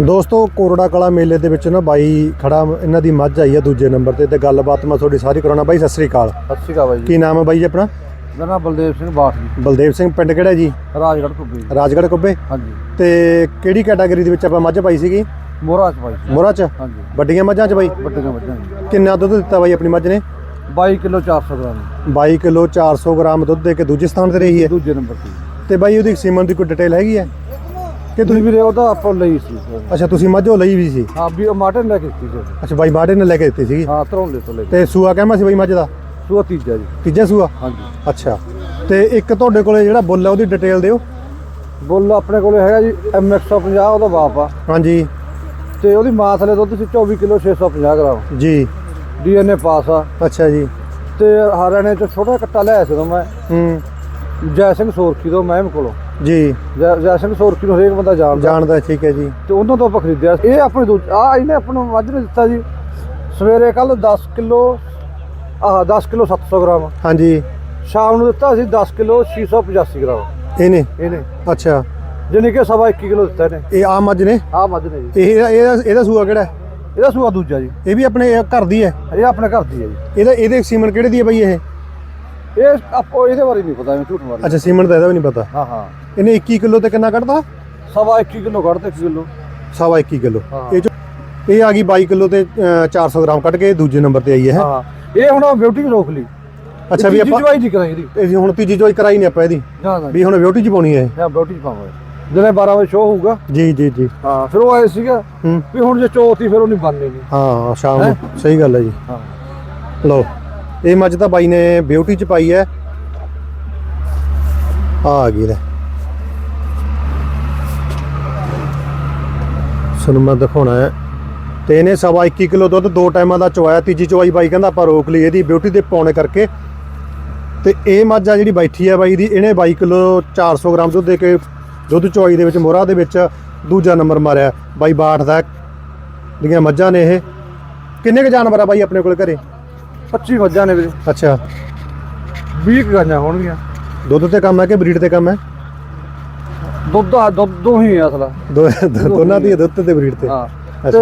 ਦੋਸਤੋ ਕੋਰੜਾ ਕਲਾ ਮੇਲੇ ਦੇ ਵਿੱਚ ਨਾ ਬਾਈ ਖੜਾ ਇਹਨਾਂ ਦੀ ਮੱਝ ਆਈ ਆ ਦੂਜੇ ਨੰਬਰ ਤੇ ਤੇ ਗੱਲਬਾਤ ਮੈਂ ਤੁਹਾਡੀ ਸਾਰੀ ਕਰਾਉਣਾ। ਬਾਈ ਸਤਿ ਸ੍ਰੀ ਅਕਾਲ। ਸਤਿ ਸ਼੍ਰੀ ਅਕਾਲ ਬਾਈ ਜੀ। ਕੀ ਨਾਮ ਹੈ ਬਾਈ ਜੀ ਆਪਣਾ? ਮੇਰਾ ਨਾਮ ਬਲਦੇਵ ਸਿੰਘ ਬਾਠ ਜੀ। ਬਲਦੇਵ ਸਿੰਘ ਪਿੰਡ ਕਿਹੜਾ ਜੀ? ਰਾਜਗੜ੍ਹ ਕੁੱਬੀ ਰਾਜਗੜ੍ਹ ਕੁੱਬੇ ਹਾਂਜੀ। ਤੇ ਕਿਹੜੀ ਕੈਟਾਗਰੀ ਦੇ ਵਿੱਚ ਆਪਾਂ ਮੱਝ ਪਾਈ ਸੀਗੀ? ਮੋਹਰਾ ਚ ਬਾਈ ਜੀ। ਮੋਹਰਾ ਚ? ਹਾਂਜੀ। ਵੱਡੀਆਂ ਮੱਝਾਂ ਚ ਬਾਈ? ਵੱਡੀਆਂ ਵੱਡੀਆਂ ਜੀ। ਕਿੰਨਾ ਦੁੱਧ ਦਿੱਤਾ ਬਾਈ ਆਪਣੀ ਮੱਝ ਨੇ? 22 ਕਿਲੋ 400 ਗ੍ਰਾਮ। 22 ਕਿਲੋ 400 ਗ੍ਰਾਮ ਦੁੱਧ ਦੇ ਕੇ ਦੂਜੇ ਸਥਾਨ ਤੇ ਰਹੀ ਹੈ। ਦੂਜੇ ਨੰਬਰ ਤੇ। ਤੇ ਬਾਈ ਉਹਦੀ ਸੀਮਨ ਦੀ ਕੋਈ ਡਿਟੇਲ ਹੈਗੀ ਹੈ? ਕਿ ਤੁਸੀਂ ਵੀਰੇ ਉਹਦਾ ਆਪਾਂ ਲਈ ਸੀ। ਅੱਛਾ ਤੁਸੀਂ ਮੱਝ ਉਹ ਲਈ ਵੀ ਸੀ? ਹਾਂ ਵੀ ਉਹ ਮਾਟਨ ਲੈ ਕੇ ਦਿੱਤੀ ਸੀ। ਅੱਛਾ ਬਾਈ ਬਾੜੇ ਨੇ ਲੈ ਕੇ ਦਿੱਤੀ ਸੀਗੀ? ਹਾਂ ਧਰੋਂਲੇ ਤੋਂ ਲੈ ਕੇ। ਤੇ ਸੂਆ ਕਹਿਮਾ ਸੀ ਬਾਈ ਮੱਝ ਦਾ? ਸੂਆ ਤੀਜਾ ਜੀ। ਤੀਜਾ ਸੂਆ? ਹਾਂਜੀ। ਅੱਛਾ। ਤੇ ਇੱਕ ਤੁਹਾਡੇ ਕੋਲੇ ਜਿਹੜਾ ਬੁੱਲ ਹੈ ਉਹਦੀ ਡਿਟੇਲ ਦਿਓ। ਬੁੱਲ ਆਪਣੇ ਕੋਲੇ ਹੈਗਾ ਜੀ M150 ਉਹਦਾ ਬਾਪ ਆ। ਹਾਂਜੀ। ਤੇ ਉਹਦੀ ਮਾਂ ਥਲੇ ਦੁੱਧ ਸੀ 24 ਕਿਲੋ 650 ਗ੍ਰਾਮ। ਜੀ। ਡੀਐਨਏ ਪਾਸ ਆ। ਅੱਛਾ ਜੀ। ਤੇ ਹਰਿਆਣੇ ਚ ਛੋਟਾ ਕੱਟਾ ਲਿਆਇਆ ਸੀ ਉਦੋਂ ਮੈਂ। ਹੂੰ। ਜੈ ਸਿੰਘ ਸੋਰਖੀ ਤੋਂ ਮਹਿਮ ਕੋਲੋਂ। ਜੀ। ਜੈ ਜੈ ਸਿੰਘ ਸੋਰਖੀ ਨੂੰ ਹਰੇਕ ਬੰਦਾ ਜਾਣਦਾ। ਜਾਣਦਾ ਠੀਕ ਹੈ ਜੀ। ਤੇ ਉਹਨਾਂ ਤੋਂ ਆਪਾਂ ਖਰੀਦਿਆ। ਇਹ ਆਪਣੇ ਆ ਇਹਨੇ ਆਪਾਂ ਨੂੰ ਮੱਝ ਨੇ ਦਿੱਤਾ ਜੀ। ਸਵੇਰੇ ਕੱਲ 10 ਕਿਲੋ ਆਹ 10 ਕਿਲੋ 700 ਗ੍ਰਾਮ। ਹਾਂਜੀ। ਸ਼ਾਮ ਨੂੰ ਦਿੱਤਾ ਸੀ 10 ਕਿਲੋ 685 ਗ੍ਰਾਮ। ਇਹਨੇ? ਇਹਨੇ। ਅੱਛਾ। ਜਾਣੀ ਕਿ ਸਵਾ 21 ਕਿਲੋ ਦਿੱਤਾ ਇਹਨੇ। ਇਹ ਆ ਮੱਝ ਨੇ? ਆਹ ਮੱਝ ਨੇ ਜੀ। ਇਹ ਇਹਦਾ ਇਹਦਾ ਸੂਆ ਕਿਹੜਾ? ਇਹਦਾ ਸੂਆ ਦੂਜਾ ਜੀ। ਇਹ ਵੀ ਆਪਣੇ ਘਰ ਦੀ ਹੈ? ਇਹ ਆਪਣੇ ਘਰ ਦੀ ਹੈ ਜੀ। ਇਹਦਾ ਇਹਦੇ ਸੀਮਨ ਕਿਹੜੇ ਦੀ ਹੈ ਬਾਈ ਇਹ? ਇਹ ਆਪੋ ਇਹਦੇ ਬਾਰੇ ਨਹੀਂ ਪਤਾ ਮੈਂ ਝੂਠ ਮਾਰ ਅੱਛਾ ਸੀਮਨ ਦਾ ਇਹਦਾ ਵੀ ਨਹੀਂ ਪਤਾ? ਹਾਂ ਹਾਂ। ਇਹਨੇ 21 ਕਿਲੋ ਤੇ ਕਿੰਨਾ ਕੱਢਦਾ ਸਵਾ 21 ਕਿਲੋ ਕੱਢਦੇ ਕਿਲੋ। ਸਵਾ 21 ਕਿਲੋ। ਹਾਂ। ਇਹ ਜੋ ਇਹ ਆ ਗਈ 22 ਕਿਲੋ ਤੇ ਅ, 400 ਗ੍ਰਾਮ ਕੱਢ ਕੇ ਦੂਜੇ ਨੰਬਰ ਤੇ ਆਈ ਹੈ। ਹਾਂ। ਇਹ ਹੁਣ ਬਿਊਟੀ ਰੋਕ ਲਈ। ਅੱਛਾ ਵੀ ਆਪਾਂ ਜਵਾਈ ਜੀ ਕਰਾਈ ਇਹਦੀ। ਇਹ ਹੁਣ ਤੀਜੀ ਚੋਈ ਕਰਾਈ ਨਹੀਂ ਆਪਾਂ ਇਹਦੀ। ਨਾ ਨਾ। ਵੀ ਹੁਣ ਬਿਊਟੀ ਚ ਪਾਉਣੀ ਹੈ। ਮੈਂ ਬਿਊਟੀ ਪਾਵਾਂਗਾ। ਜਦੋਂ 12 ਵਜੇ ਸ਼ੋਅ ਹੋਊਗਾ। ਜੀ ਜੀ ਜੀ। ਹਾਂ ਫਿਰ ਉਹ ਆਏ ਸੀਗਾ। ਹੂੰ। ਵੀ ਹੁਣ ਜੇ ਚੌਥੀ ਫਿਰ ਉਹ ਨਹੀਂ ਬਣਨੀ ਹਾਂ ਸ਼ਾਮ ਨੂੰ। ਸਹੀ ਗੱਲ ਹੈ ਜੀ। ਹਾਂ। ਲਓ। ਇਹ ਮੱਝ ਤਾਂ ਬਾਈ ਨੇ ਬਿਊਟੀ ਚ ਪਾਈ ਹੈ। ਆ ਗਈ ਲੈ। ਤੁਹਾਨੂੰ ਮੈਂ ਦਿਖਾਉਣਾ ਹੈ। ਤੇ ਇਹਨੇ ਸਵਾ 21 ਕਿਲੋ ਦੁੱਧ ਦੋ ਟਾਈਮਾਂ ਦਾ ਚਵਾਇਆ ਤੀਜੀ ਚਵਾਈ ਬਾਈ ਕਹਿੰਦਾ ਆਪਾਂ ਰੋਕ ਲਈ ਇਹਦੀ ਬਿਊਟੀ ਦੇ ਪਾਉਣੇ ਕਰਕੇ। ਤੇ ਇਹ ਮੱਝ ਆ ਜਿਹੜੀ ਬੈਠੀ ਆ ਬਾਈ ਦੀ, ਇਹਨੇ 22 ਕਿਲੋ 400 ਗ੍ਰਾਮ ਦੁੱਧ ਦੇ ਕੇ ਦੁੱਧ ਚਵਾਈ ਦੇ ਵਿੱਚ ਮੋਹਰਾ ਦੇ ਵਿੱਚ ਦੂਜਾ ਨੰਬਰ ਮਾਰਿਆ। ਬਾਈ ਬਾਠ ਦਾ ਦੀਆਂ ਮੱਝਾਂ ਨੇ ਇਹ। ਕਿੰਨੇ ਕ ਜਾਨਵਰ ਆ ਬਾਈ ਆਪਣੇ ਕੋਲ ਘਰੇ? 25 ਮੱਝਾਂ ਨੇ ਵੀਰੇ। ਅੱਛਾ। 20 ਕੁ ਗਾਈਆਂ ਹੋਣਗੀਆਂ। ਦੁੱਧ ਤੇ ਕੰਮ ਹੈ ਕਿ ਬਰੀਡ ਤੇ ਕੰਮ ਹੈ? ਦੁੱਧ ਆ ਦੁੱਧ ਦੋ ਹੀ ਆ ਅਸਲਾ। ਦੋ ਦੋਨਾਂ ਦੀ ਦੁੱਧ ਤੇ ਬਰੀਡ ਤੇ। ਹਾਂ। ਤੇ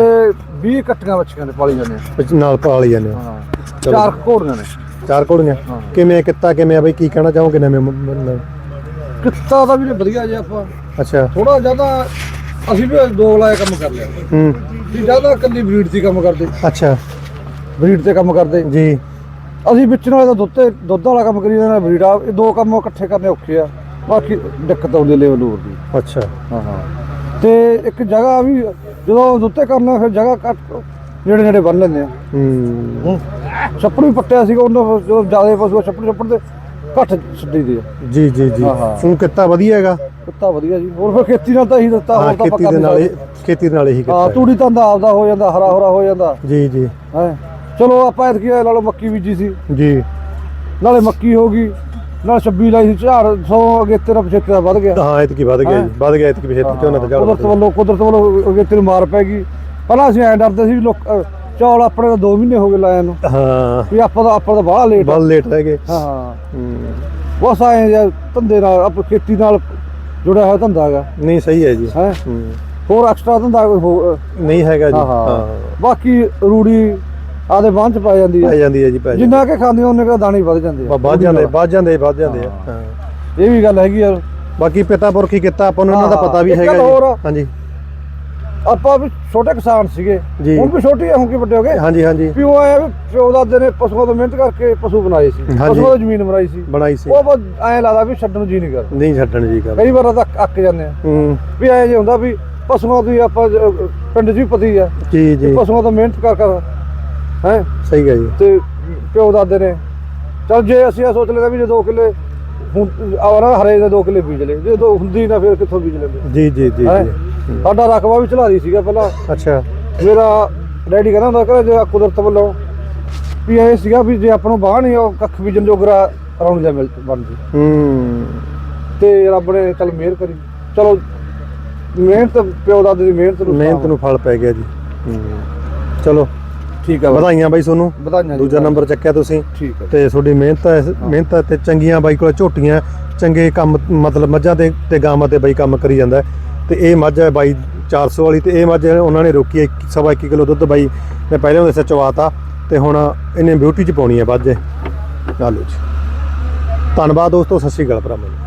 20 ਕੱਟੀਆਂ ਬੱਚੀਆਂ ਨੇ ਪਾਲੀ ਜਾਂਦੇ ਵਿੱਚ ਨਾਲ ਪਾਲੀ ਜਾਂਦੇ ਹੋ। ਹਾਂ। ਚਾਰ ਘੋੜੀਆਂ ਨੇ। ਚਾਰ ਘੋੜੀਆਂ। ਹਾਂ। ਕਿਵੇਂ ਕਿੱਤਾ ਕਿਵੇਂ ਆ ਬਈ? ਕੀ ਕਹਿਣਾ ਚਾਹੋਗੇ ਨਵੇਂ ਮ- ਕਿੱਤਾ ਦਾ ਵੀ ਵਧੀਆ ਜੇ ਆਪਾਂ। ਅੱਛਾ। ਥੋੜਾ ਜ਼ਿਆਦਾ ਅਸੀਂ ਵੀ ਦੋ ਲਾਇਆ ਕੰਮ ਕਰ ਲਿਆ। ਹੂੰ। ਵੀ ਜ਼ਿਆਦਾ ਕੱਲੀ ਬਰੀਡ ਦੀ ਕੰਮ ਕਰਦੇ। ਅੱਛਾ। ਬਰੀਡ ਤੇ ਕੰਮ ਕਰਦੇ। ਜੀ। ਅਸੀਂ ਵਿੱਚ ਨਾਲ ਤਾਂ ਦੁੱਧ ਤੇ ਦੁੱਧ ਵਾਲਾ ਕੰਮ ਕਰੀ ਜਾਂਦਾ ਬਰੀਡ ਆ। ਇਹ ਦੋ ਕੰਮ ਇਕੱਠੇ ਕਰਨੇ ਔਖੇ ਆ। ਬਾਕੀ ਦਿੱਕਤ ਆਉਂਦੀ ਲੈਵਲ ਹੋਰ ਦੀ। ਅੱਛਾ। ਹਾਂ ਹਾਂ। ਤੇ ਇੱਕ ਜਗ੍ਹਾ ਵੀ ਜਦੋਂ ਦੁੱਤੇ ਕਰਨਾ ਫਿਰ ਜਗ੍ਹਾ ਕੱਟ ਨੇੜੇ ਨੇੜੇ ਬੰਨ ਲੈਂਦੇ ਆ। ਹੂੰ। ਛੱਪੜ ਵੀ ਪੱਟਿਆ ਸੀਗਾ ਉਹਨਾਂ ਜਦੋਂ ਜ਼ਿਆਦਾ ਪਸ਼ੂ ਛੱਪੜ ਛੱਪੜ ਤੇ ਘੱਟ ਛੱਡੀ ਦੇ ਜੀ ਜੀ ਜੀ। ਹਾਂ, ਹਾਂ। ਉਹ ਕਿੱਤਾ ਵਧੀਆ ਹੈਗਾ। ਕੁੱਤਾ ਵਧੀਆ ਜੀ। ਹੋਰ ਫਿਰ ਖੇਤੀ ਨਾਲ ਤਾਂ ਹੀ ਦਿੱਤਾ ਹੋਰ ਤਾਂ ਆਪਾਂ ਖੇਤੀ ਦੇ ਨਾਲ ਹੀ ਸਕਦੇ। ਖੇਤੀ ਦੇ ਨਾਲ ਹੀ ਹਾਂ ਕਿੱਤਾ। ਤੂੜੀ ਤਾਂ ਦਾ ਆਪਦਾ ਹੋ ਜਾਂਦਾ ਹਰਾ ਹਰਾ ਹੋ ਜਾਂਦਾ। ਜੀ ਜੀ। ਹੈ। ਚਲੋ ਆਪਾਂ ਐਤਕੀ ਲਾ ਲਓ ਮੱਕੀ ਬੀਜੀ ਸੀ। ਜੀ। ਨਾਲੇ ਮੱਕੀ ਹੋ ਗਈ ਨਾਲ 26 ਲਾਈ ਸੀ ਝਾੜ 100 ਅਗੇ ਤੇਰਾ ਪਿਛੇਤੇ ਦਾ ਵੱਧ ਗਿਆ। ਹਾਂ ਇਤਕੀ ਵੱਧ ਗਿਆ ਜੀ ਵੱਧ ਗਿਆ ਇਤਕੀ ਪਿਛੇ ਝੋਨਾ ਤੇ ਕੁਦਰਤ ਝਾੜ ਵੱਲੋਂ ਕੁਦਰਤ ਵੱਲੋਂ ਅਗੇ ਤੇਰੇ ਮਾਰ ਪੈ ਗਈ। ਪਹਿਲਾਂ ਅਸੀਂ ਐਂ ਡਰਦੇ ਸੀ ਲੋਕ ਚੌਲ ਆਪਣੇ ਦਾ 2 ਮਹੀਨੇ ਹੋ ਗਏ ਲਾਇਆ ਨੂੰ। ਹਾਂ। ਵੀ ਆਪਾਂ ਦਾ ਆਪਾਂ ਦਾ ਬਾਹਲਾ ਲੇਟ ਬਹੁਤ ਲੇਟ ਰਹਿ ਗਏ। ਹਾਂ। ਹਾਂ। ਹੂੰ। ਬਸ ਆਏ ਜਾਂ ਧੰਦੇ ਨਾਲ ਆਪ ਖੇਤੀ ਨਾਲ ਜੁੜਿਆ ਹੋਇਆ ਧੰਦਾ ਹੈਗਾ। ਨਹੀਂ ਸਹੀ ਹੈ ਜੀ। ਹੈ? ਹੂੰ। ਹੋਰ ਐਕਸਟਰਾ ਧੰਦਾ ਕੋਈ ਨਹੀਂ ਹੈਗਾ ਜੀ। ਹਾਂ। ਬਾਕੀ ਰੂੜੀ ਆਦੇ ਬਾਂਹ ਚ ਪਾ ਜਾਂਦੀ ਪੈ ਹੈ ਜਾਂਦੀ ਹੈ ਜੀ ਪੈ ਜਾਂਦੀ ਜਿੰਨਾ ਕਿ ਖਾਂਦੇ ਉਹਨੇ ਕਾ ਦਾਣੇ ਹੀ ਵੱਧ ਜਾਂਦੇ ਆ। ਵੱਧ ਜਾਂਦੇ ਵੱਧ ਜਾਂਦੇ ਵੱਧ ਜਾਂਦੇ ਆ। ਹਾਂ। ਇਹ ਵੀ ਗੱਲ ਹੈਗੀ ਆ। ਬਾਕੀ ਪਿਤਾ ਪੁਰਖੀ ਕੀਤਾ ਆਪਾਂ ਨੂੰ ਇਹਨਾਂ ਦਾ ਹਾਂ, ਪਤਾ ਵੀ ਇੱਕ ਹੈਗਾ ਗੱਲ ਹੋਰ। ਆ। ਜੀ ਹਾਂਜੀ। ਆਪਾਂ ਵੀ ਛੋਟੇ ਕਿਸਾਨ ਸੀਗੇ। ਜੀ। ਹੁਣ ਵੀ ਛੋਟੇ ਆ ਹੁਣ ਕੀ ਵੱਡੇ ਹੋ ਗਏ? ਹਾਂਜੀ ਹਾਂਜੀ। ਵੀ ਉਹ ਆਇਆ ਵੀ ਪਿਓ ਦਾਦੇ ਨੇ ਪਸ਼ੂਆਂ ਤੋਂ ਮਿਹਨਤ ਕਰਕੇ ਪਸ਼ੂ ਬਣਾਏ ਸੀ। ਹਾਂਜੀ। ਪਸ਼ੂਆਂ ਤੋਂ ਜ਼ਮੀਨ ਬਣਾਈ ਸੀ। ਬਣਾਈ ਸੀ। ਉਹ ਬਸ ਐਂ ਲੱਗਦਾ ਵੀ ਛੱਡਣ ਨੂੰ ਜੀ ਨਹੀਂ ਕਰਦਾ ਨਹੀਂ ਛੱਡਣ ਜੀ ਗੱਲ ਕਈ ਵਾਰ ਤਾਂ ਅੱਕ ਜਾਂਦੇ ਆ। ਹੂੰ। ਵੀ ਐਂ ਜੇ ਹੁੰਦਾ ਵੀ ਪਸ਼ੂਆਂ ਦੀ ਆਪਾਂ ਜ- ਪਿੰਡ 'ਚ ਵੀ ਪਤੀ ਆ। ਜੀ ਜੀ। ਪਸ਼ੂਆਂ ਤੋਂ ਮਿਹਨਤ ਕਰ ਕਰ ਹੈ? ਸਹੀ ਹੈ ਜੀ। ਤੇ ਪਿਓ ਦਾਦੇ ਨੇ ਚਲ ਜੇ ਅਸੀਂ ਇਹ ਸੋਚ ਲੈਂਦੇ ਵੀ ਜੇ 2 ਕਿੱਲੇ ਹੁਣ ਆਵਰਾ ਹਰੇ ਦੇ 2 ਕਿੱਲੇ ਬੀਜ ਲਏ ਜੇ ਦੋ ਹੁੰਦੀ ਨਾ ਫਿਰ ਕਿੱਥੋਂ ਬੀਜ ਲੈਂਦੇ? ਜੀ ਜੀ ਜੀ ਸਾਡਾ ਰਕਬਾ ਵੀ ਚਲਾਰੀ ਸੀਗਾ ਪਹਿਲਾਂ। ਅੱਛਾ। ਮੇਰਾ ਡੈਡੀ ਕਹਿੰਦਾ ਹੁੰਦਾ ਕਿ ਜੇ ਕੁਦਰਤ ਵੱਲੋਂ ਵੀ ਇਹ ਸੀਗਾ ਵੀ ਜੇ ਆਪਾਂ ਨੂੰ ਬਾਹ ਨਹੀਂ ਉਹ ਕੱਖ ਬੀਜਣ ਜੋਗਰਾ ਰੌਣ ਜਾ ਮਿਲ ਬਣ ਜੀ ਹੂੰ। ਤੇ ਰੱਬ ਨੇ ਚੱਲ ਮਿਹਰ ਕਰੀ। ਚਲੋ ਮਿਹਨਤ ਪਿਓ ਦਾਦੇ ਦੀ ਮਿਹਨਤ ਨੂੰ ਮਿਹਨਤ ਨੂੰ ਫਲ ਪੈ ਗਿਆ ਜੀ। ਹੂੰ। ਚਲੋ। ਠੀਕ ਆ ਬਾਈ। ਵਧਾਈਆਂ ਬਾਈ ਤੁਹਾਨੂੰ। ਵਧਾਈਆਂ ਜੀ ਦੂਜਾ ਨੰਬਰ ਚੱਕਿਆ ਤੁਸੀਂ। ਠੀਕ ਹੈ ਤੇ ਤੁਹਾਡੀ ਮਿਹਨਤ ਹੈ ਮਿਹਨਤ ਤੇ ਚੰਗੀਆਂ ਬਾਈ ਕੋਲ ਝੋਟੀਆਂ ਚੰਗੇ ਕੰਮ ਮਤਲਬ ਮੱਝਾਂ ਤੇ ਤੇ ਗਾਵਾਂ ਤੇ ਬਾਈ ਕੰਮ ਕਰੀ ਜਾਂਦਾ ਹੈ। ਤੇ ਇਹ ਮੱਝ ਹੈ ਬਾਈ 400 ਵਾਲੀ ਤੇ ਇਹ ਮੱਝ ਉਹਨਾਂ ਨੇ ਰੋਕੀ ਹੈ ਇੱਕ- ਸਵਾ 1 ਕਿਲੋ ਦੁੱਧ ਬਾਈ ਨੇ ਪਹਿਲੇ ਉਹਦੇ ਸੇ ਚਵਾਤਾ ਤੇ ਹੁਣ ਇਹਨੇ ਬਿਊਟੀ ਚ ਪਾਉਣੀ ਹੈ ਵੱਧ ਜੇ। ਚਲੋ ਜੀ। ਧੰਨਵਾਦ ਦੋਸਤੋ ਸਤਿ ਸ਼੍ਰੀ ਅਕਾਲ ਭਰਾਵਾਂ।